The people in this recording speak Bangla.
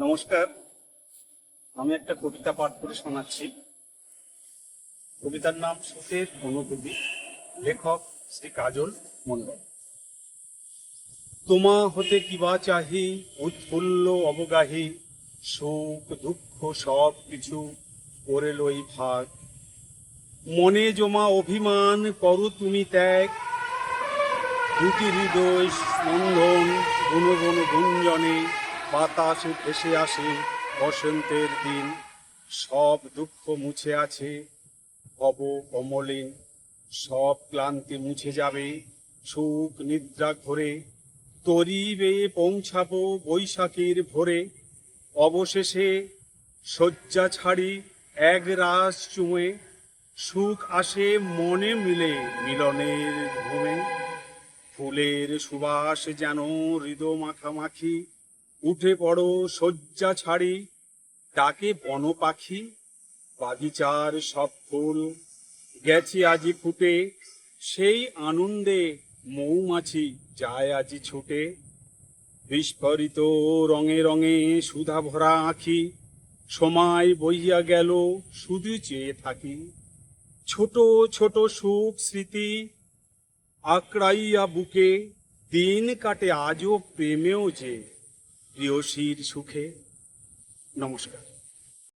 নমস্কার। আমি একটা কবিতা পাঠ করে শোনাচ্ছি। কবিতার নাম সুখের অনুভূতি। লেখক শ্রী কাজল মন্ডল তোমা হতে কিবা চাহি, উৎফুল্ল অবগাহী, সুখ, দুঃখ, সব কিছু করে লই ভাগ। মনে জমা অভিমান করো তুমি ত্যাগ। দুটি হৃদয় স্পন্দন গুণ গুণ গুঞ্জনে। বাতাসে ভেসে আসে বসন্তের দিন। সব দুঃখ মুছে আছে, ভব কমলিন। সব ক্লান্তি মুছে যাবে, সুখ নিদ্রা ঘরে। তরি পৌঁছাবো বৈশাখীর ভোরে। অবশেষে শয্যা ছাড়ি এক রাস চুমে সুখ আসে মনে মিলে মিলনের ঘুমে। ফুলের সুবাস যেন হৃদ মাখামাখি উঠে পড়ো শয্যা ছাড়ি, ডাকে বন পাখি বাগিচার সব ফুল। গেছে আজি ফুটে, সেই আনন্দে মৌমাছি যায় আজি ছুটে। বিস্ফোরিত রঙে রঙে সুধা ভরা আঁখি, সময় বইয়া গেল শুধু চেয়ে থাকি। ছোট ছোট সুখ স্মৃতি আকড়াইয়া বুকে, দিন কাটে আজও প্রেমেও যে প্রিয়সীর সুখে। নমস্কার।